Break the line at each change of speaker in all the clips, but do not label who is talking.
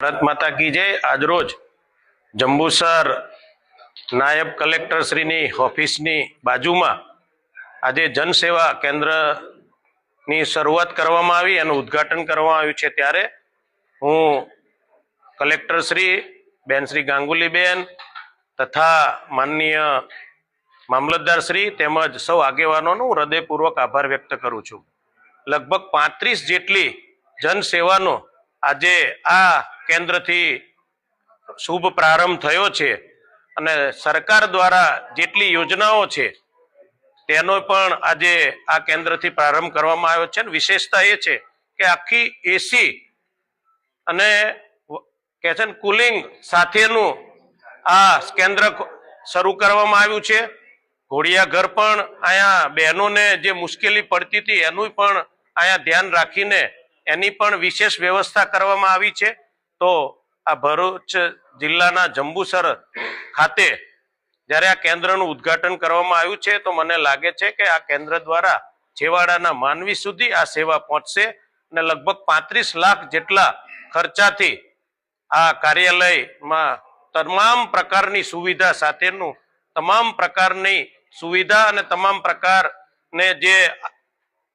ભારત માતા કી જય. આજરોજ જંબુસર નાયબ કલેક્ટર શ્રીની ઓફિસની બાજુમાં આજે જનસેવા કેન્દ્રની શરૂઆત કરવામાં આવી એનું ઉદ્ઘાટન કરવામાં આવ્યું છે. ત્યારે હું કલેક્ટર શ્રી, બેન શ્રી ગાંગુલીબેન તથા માનનીય મામલતદાર શ્રી તેમજ સૌ આગેવાનોનો હું હૃદયપૂર્વક આભાર વ્યક્ત કરું છું. લગભગ પાંત્રીસ જેટલી જનસેવાનો આજે આ કેન્દ્રથી શુભ પ્રારંભ થયો છે અને સરકાર દ્વારા જેટલી યોજનાઓ છે, તેનો પણ આજે આ કેન્દ્રથી પ્રારંભ કરવામાં આવ્યો છે. વિશેષતા એ છે કે આખી એસી અને કે છે કુલિંગ સાથેનું આ કેન્દ્ર શરૂ કરવામાં આવ્યું છે. ઘોડિયા ઘર પણ અહીંયા બહેનોને જે મુશ્કેલી પડતી હતી એનું પણ અહીંયા ધ્યાન રાખીને એની પણ વિશેષ વ્યવસ્થા કરવામાં આવી છે. તો આ ભરૂચ જિલ્લાના જંબુસર ખાતે જ્યારે આ કેન્દ્રનું ઉદ્ઘાટન કરવામાં આવ્યું છે, તો મને લાગે છે કે આ કેન્દ્ર દ્વારા છેવાડાના માનવી સુધી આ સેવા પહોંચશે અને લગભગ પાંત્રીસ લાખ જેટલા ખર્ચાથી આ કાર્યાલયમાં તમામ પ્રકારની સુવિધા સાથેનું, તમામ પ્રકારની સુવિધા અને તમામ પ્રકારને જે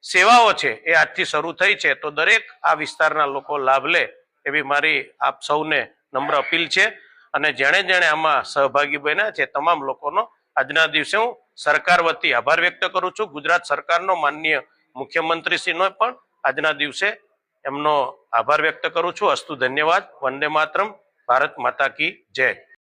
સેવાઓ છે એ આજથી શરૂ થઈ છે, તો દરેક આ વિસ્તારના લોકો લાભ લે. એવી મારી આપ સૌને નમ્ર અપીલ છે અને જેણે જેણે આમાં સહભાગી બન્યા છે તમામ લોકોનો આજના દિવસે હું સરકાર વતી આભાર વ્યક્ત કરું છું. ગુજરાત સરકારનો માનનીય મુખ્યમંત્રીશ્રીનો પણ આજના દિવસે એમનો આભાર વ્યક્ત કરું છું. અસ્તુ ધન્યવાદ. વંદે માતરમ. ભારત માતા કી જય.